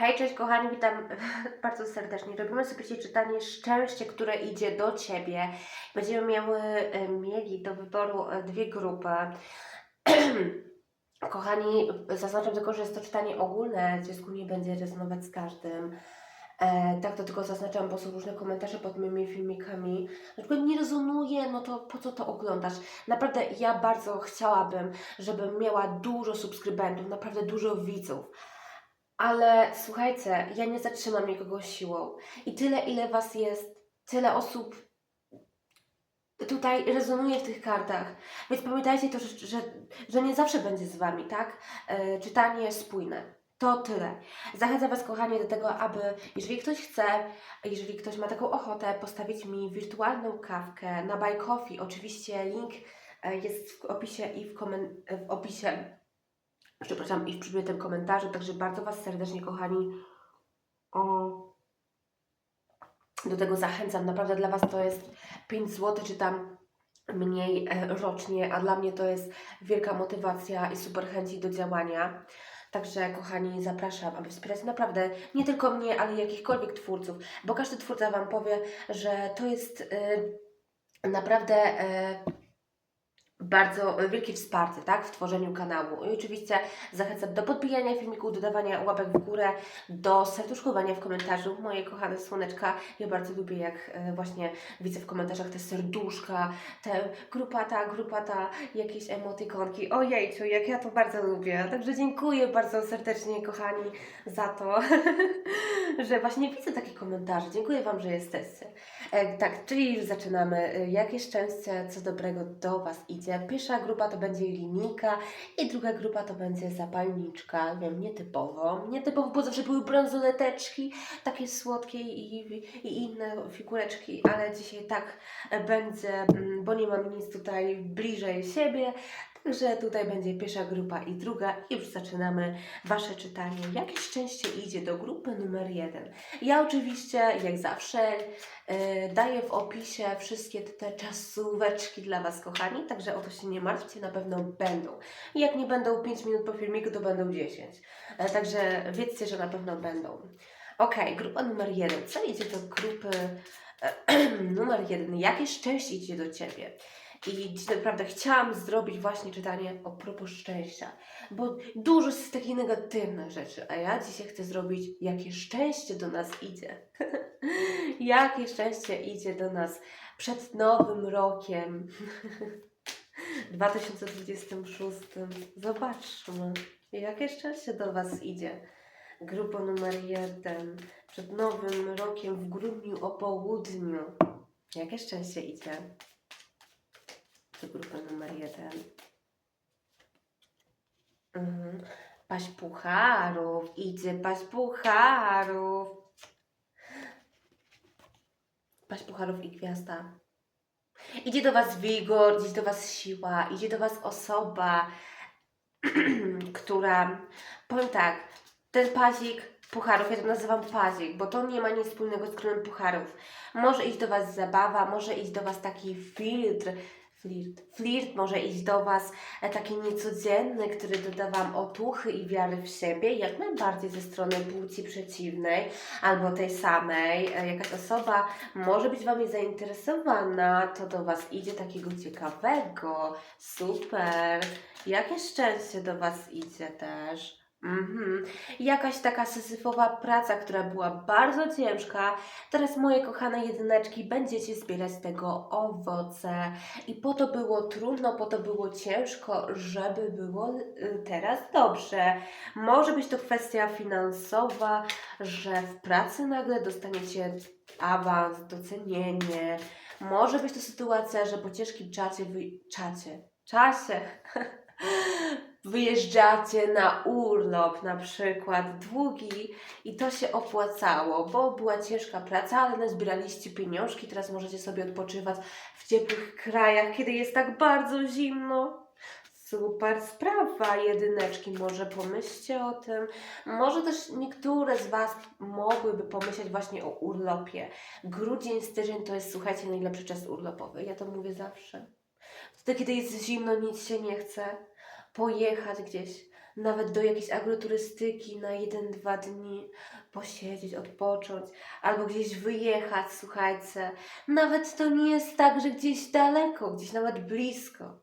Hej, cześć kochani, witam bardzo serdecznie. Robimy sobie dzisiaj czytanie Szczęście, które idzie do Ciebie. Będziemy miały, e, mieli do wyboru e, dwie grupy. Kochani, zaznaczam tylko, że jest to czytanie ogólne, w związku nie będzie rezonować z każdym. E, tak, to tylko zaznaczam, bo są różne komentarze pod moimi filmikami. Na przykład nie rezonuje, no to po co to oglądasz? Naprawdę ja bardzo chciałabym, żebym miała dużo subskrybentów, naprawdę dużo widzów. Ale słuchajcie, ja nie zatrzymam nikogo siłą. I tyle, ile was jest, tyle osób tutaj rezonuje w tych kartach. Więc pamiętajcie to, że, że, że nie zawsze będzie z wami, tak? E, czytanie spójne. To tyle. Zachęcam Was, kochani, do tego, aby, jeżeli ktoś chce, jeżeli ktoś ma taką ochotę, postawić mi wirtualną kawkę na Buy Coffee. Oczywiście link e, jest w opisie i w, komen- w opisie przepraszam, i w przypiętym komentarzu, także bardzo Was serdecznie, kochani, do tego zachęcam. Naprawdę dla Was to jest 5 zł, czy tam mniej e, rocznie, a dla mnie to jest wielka motywacja i super chęci do działania. Także, kochani, zapraszam, aby wspierać naprawdę nie tylko mnie, ale jakichkolwiek twórców, bo każdy twórca Wam powie, że to jest y, naprawdę y, bardzo wielkie wsparcie tak, w tworzeniu kanału. I oczywiście zachęcam do podbijania filmiku, dodawania łapek w górę, do serduszkowania w komentarzu. Moje kochane słoneczka, ja bardzo lubię jak e, właśnie widzę w komentarzach te serduszka, te grupa ta, grupa ta, jakieś emotykonki. Ojejciu, jak ja to bardzo lubię. Także dziękuję bardzo serdecznie kochani za to, że właśnie widzę takie komentarze. Dziękuję Wam, że jesteście. E, tak, czyli już zaczynamy. E, Jakie szczęście, co dobrego do Was idzie? Pierwsza grupa to będzie linijka i druga grupa to będzie zapalniczka. Wiem, nietypowo. Nietypowo, bo zawsze były bransoleteczki, takie słodkie i, i inne figureczki, ale dzisiaj tak e, będzie, mm, bo nie mam nic tutaj bliżej siebie. Także tutaj będzie pierwsza grupa i druga i już zaczynamy Wasze czytanie. Jakie szczęście idzie do grupy numer jeden? Ja oczywiście, jak zawsze, Yy, Daję w opisie wszystkie te czasóweczki dla Was, kochani, także o to się nie martwcie, na pewno będą. I jak nie będą 5 minut po filmiku, to będą 10. E, Także wiedzcie, że na pewno będą. Ok, grupa numer jeden. Co idzie do grupy numer jeden? Jakie szczęście idzie do Ciebie? I naprawdę chciałam zrobić właśnie czytanie o propos szczęścia, bo dużo jest takich negatywnych rzeczy, a ja dzisiaj chcę zrobić, jakie szczęście do nas idzie. jakie szczęście idzie do nas przed nowym rokiem 2026. Zobaczmy, jakie szczęście do Was idzie. Grupa numer jeden przed nowym rokiem w grudniu o południu. Jakie szczęście idzie? Grupa numer jeden. Mhm. Paść pucharów, idzie paść pucharów. Paść pucharów i gwiazda. Idzie do Was wigor, idzie do Was siła, idzie do Was osoba, która, powiem tak, ten pazik pucharów, ja to nazywam pazik, bo to nie ma nic wspólnego z królem pucharów. Może iść do Was zabawa, może iść do Was taki filtr, flirt, flirt może iść do Was e, taki niecodzienny, który doda Wam otuchy i wiary w siebie, jak najbardziej ze strony płci przeciwnej albo tej samej. E, Jakaś osoba może być Wami zainteresowana, to do Was idzie takiego ciekawego, super. Jakie szczęście do Was idzie też. Mhm. Jakaś taka syzyfowa praca, która była bardzo ciężka. Teraz, moje kochane jedyneczki, będziecie zbierać z tego owoce. I po to było trudno, po to było ciężko, żeby było y, teraz dobrze. Może być to kwestia finansowa, że w pracy nagle dostaniecie awans, docenienie. Może być to sytuacja, że po ciężkim czacie, wy... czacie, czasie wyjeżdżacie na urlop na przykład długi i to się opłacało, bo była ciężka praca, ale nazbieraliście pieniążki, teraz możecie sobie odpoczywać w ciepłych krajach, kiedy jest tak bardzo zimno. Super sprawa, jedyneczki, może pomyślcie o tym. Może też niektóre z Was mogłyby pomyśleć właśnie o urlopie. Grudzień, styczeń to jest, słuchajcie, najlepszy czas urlopowy. Ja to mówię zawsze. Wtedy, kiedy jest zimno, nic się nie chce pojechać gdzieś nawet do jakiejś agroturystyki na jeden, dwa dni posiedzieć, odpocząć, albo gdzieś wyjechać, słuchajcie. Nawet to nie jest tak, że gdzieś daleko, gdzieś nawet blisko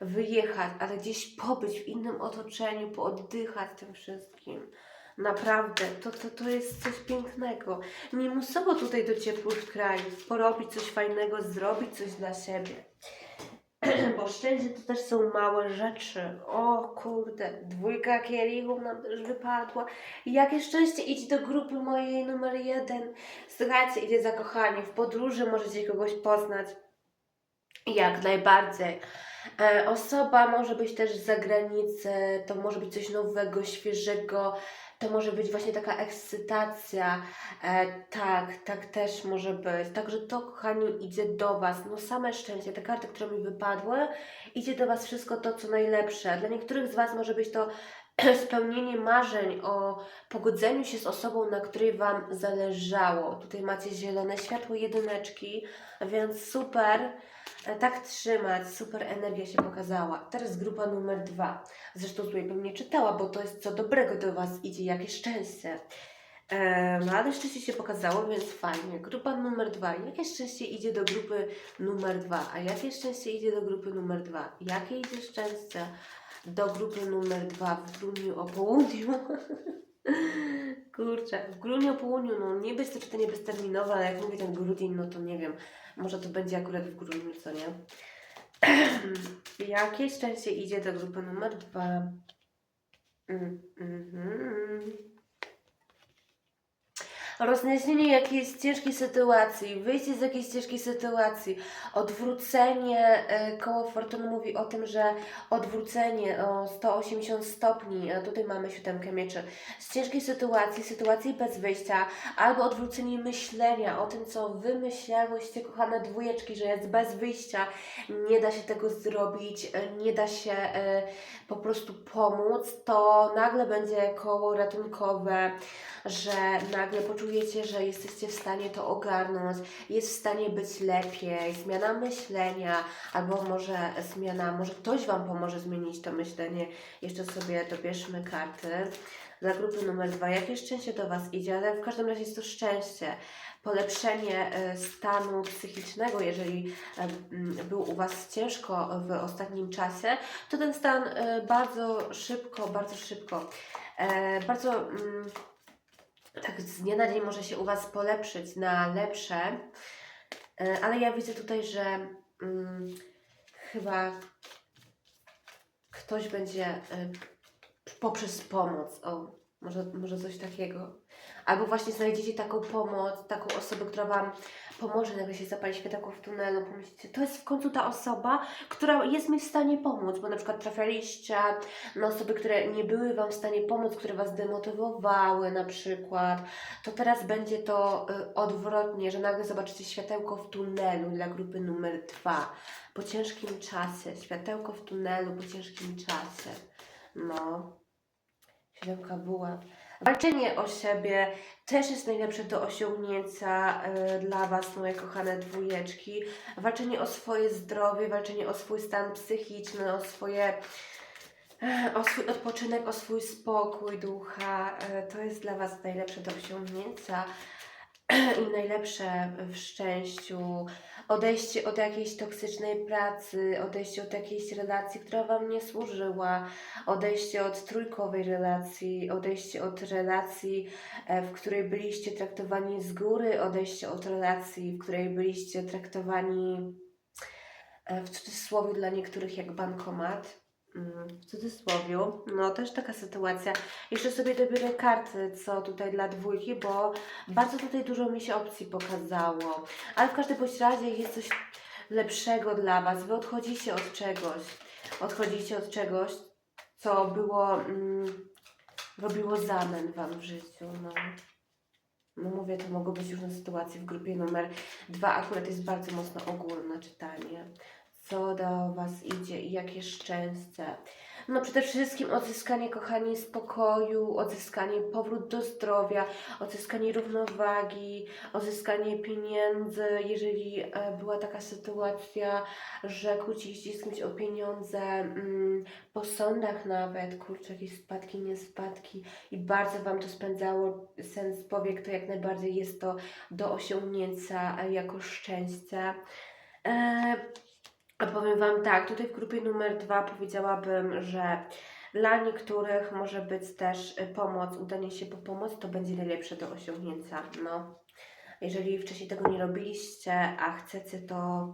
wyjechać, ale gdzieś pobyć w innym otoczeniu, pooddychać tym wszystkim. Naprawdę, to, to, to jest coś pięknego. Nie musowo tutaj do ciepłych krajów, porobić coś fajnego, zrobić coś dla siebie. Bo szczęście to też są małe rzeczy. O kurde, dwójka kielichów nam też wypadła. Jakie szczęście idzie do grupy mojej numer jeden. Słuchajcie, idzie zakochanie. W podróży możecie kogoś poznać. Jak najbardziej. E, osoba może być też z zagranicy, to może być coś nowego, świeżego, to może być właśnie taka ekscytacja. E, tak, tak też może być. Także to, kochani, idzie do Was. No same szczęście, te karty, które mi wypadły, idzie do Was wszystko to, co najlepsze. Dla niektórych z Was może być to spełnienie marzeń o pogodzeniu się z osobą, na której Wam zależało. Tutaj macie zielone światło jedyneczki, więc super. E, Tak trzymać, super energia się pokazała. Teraz grupa numer dwa. Zresztą tutaj bym nie czytała, bo to jest co dobrego do Was idzie, jakie szczęście. E, No ale szczęście się pokazało, więc fajnie. Grupa numer dwa. Jakie szczęście idzie do grupy numer dwa? A jakie szczęście idzie do grupy numer dwa? Jakie idzie szczęście do grupy numer dwa w grudniu o południu? Kurczę, w grudniu o południu, no nie być to czytanie bezterminowe, ale jak mówię ten grudzień, no to nie wiem. Może to będzie akurat w grudniu, co nie? Jakie szczęście idzie do grupy numer dwa? Mm, mhm. Rozjaśnienie jakiejś ciężkiej sytuacji, wyjście z jakiejś ciężkiej sytuacji, odwrócenie, e, koło fortuny mówi o tym, że odwrócenie o 180 stopni, tutaj mamy siódemkę mieczy, z ciężkiej sytuacji, sytuacji bez wyjścia, albo odwrócenie myślenia o tym, co wy myślałyście, kochane dwójeczki, że jest bez wyjścia, nie da się tego zrobić, e, nie da się e, po prostu pomóc, to nagle będzie koło ratunkowe, że nagle poczujecie, że jesteście w stanie to ogarnąć, jest w stanie być lepiej, zmiana myślenia, albo może zmiana, może ktoś Wam pomoże zmienić to myślenie. Jeszcze sobie dobierzmy karty. Dla grupy numer dwa, jakie szczęście do Was idzie, ale w każdym razie jest to szczęście. Polepszenie e, stanu psychicznego, jeżeli e, był u Was ciężko w ostatnim czasie, to ten stan e, bardzo szybko, bardzo szybko, bardzo mm, tak z dnia na dzień może się u Was polepszyć na lepsze, E, ale ja widzę tutaj, że mm, chyba ktoś będzie e, poprzez pomoc, o, może, może coś takiego. Albo właśnie znajdziecie taką pomoc, taką osobę, która Wam pomoże, nagle się zapali światełko w tunelu, pomyślicie, to jest w końcu ta osoba, która jest mi w stanie pomóc, bo na przykład trafialiście na osoby, które nie były Wam w stanie pomóc, które Was demotywowały na przykład, to teraz będzie to y, odwrotnie, że nagle zobaczycie światełko w tunelu dla grupy numer dwa. Po ciężkim czasie, światełko w tunelu po ciężkim czasie. No, siódemka buław. Walczenie o siebie też jest najlepsze do osiągnięcia y, dla Was, moje kochane dwójeczki. Walczenie o swoje zdrowie, walczenie o swój stan psychiczny, o swoje e, o swój odpoczynek, o swój spokój ducha. E, To jest dla Was najlepsze do osiągnięcia i najlepsze w szczęściu. Odejście od jakiejś toksycznej pracy, odejście od jakiejś relacji, która Wam nie służyła, odejście od trójkowej relacji, odejście od relacji, e, w której byliście traktowani z góry, odejście od relacji, w której byliście traktowani e, w cudzysłowie dla niektórych jak bankomat. Mm, W cudzysłowie, no też taka sytuacja. Jeszcze sobie dobiorę karty, co tutaj dla dwójki, bo bardzo tutaj dużo mi się opcji pokazało. Ale w każdym bądź razie jest coś lepszego dla Was. Wy odchodzicie od czegoś. Odchodzicie od czegoś, co było, mm, robiło zamęt Wam w życiu. No. no mówię, to mogą być różne sytuacje w grupie numer dwa. Akurat jest bardzo mocno ogólne czytanie. Co do Was idzie i jakie szczęście. No przede wszystkim odzyskanie, kochani, spokoju, odzyskanie powrót do zdrowia, odzyskanie równowagi, odzyskanie pieniędzy, jeżeli e, była taka sytuacja, że kłóciliście się z kimś o pieniądze, mm, po sądach nawet, kurczę, jakieś spadki, nie spadki i bardzo Wam to spędzało sens powiek, to jak najbardziej jest to do osiągnięcia jako szczęścia. E, a powiem Wam tak, tutaj w grupie numer dwa powiedziałabym, że dla niektórych może być też y, pomoc, udanie się po pomoc, to będzie najlepsze do osiągnięcia. No. Jeżeli wcześniej tego nie robiliście, a chcecie, to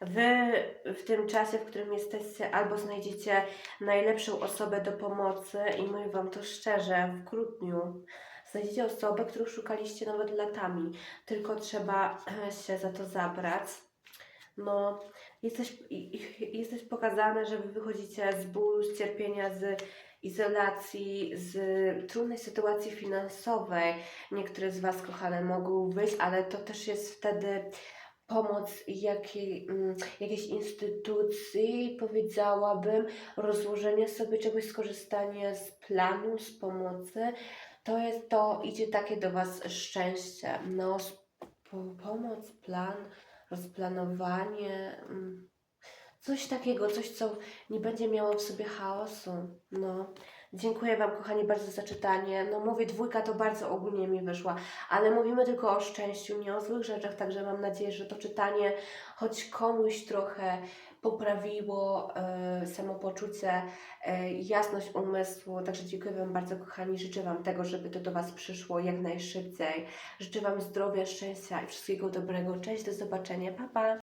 Wy w tym czasie, w którym jesteście, albo znajdziecie najlepszą osobę do pomocy i mówię Wam to szczerze, w grudniu znajdziecie osobę, którą szukaliście nawet latami, tylko trzeba e, się za to zabrać. No, jesteś, jesteś pokazane, że wy wychodzicie z bólu, z cierpienia, z izolacji, z trudnej sytuacji finansowej. Niektóre z Was, kochane, mogą wyjść, ale to też jest wtedy pomoc jakiej, mm, jakiejś instytucji, powiedziałabym, rozłożenie sobie czegoś, skorzystanie z planu, z pomocy. To jest to, idzie takie do Was szczęście. No, pomoc, plan, rozplanowanie, mm, coś takiego, coś, co nie będzie miało w sobie chaosu. No, dziękuję Wam, kochani, bardzo za czytanie. No, mówię, dwójka to bardzo ogólnie mi wyszła, ale mówimy tylko o szczęściu, nie o złych rzeczach, także mam nadzieję, że to czytanie choć komuś trochę poprawiło e, samopoczucie, e, jasność umysłu. Także dziękuję Wam bardzo, kochani. Życzę Wam tego, żeby to do Was przyszło jak najszybciej. Życzę Wam zdrowia, szczęścia i wszystkiego dobrego. Cześć, do zobaczenia. Pa, pa.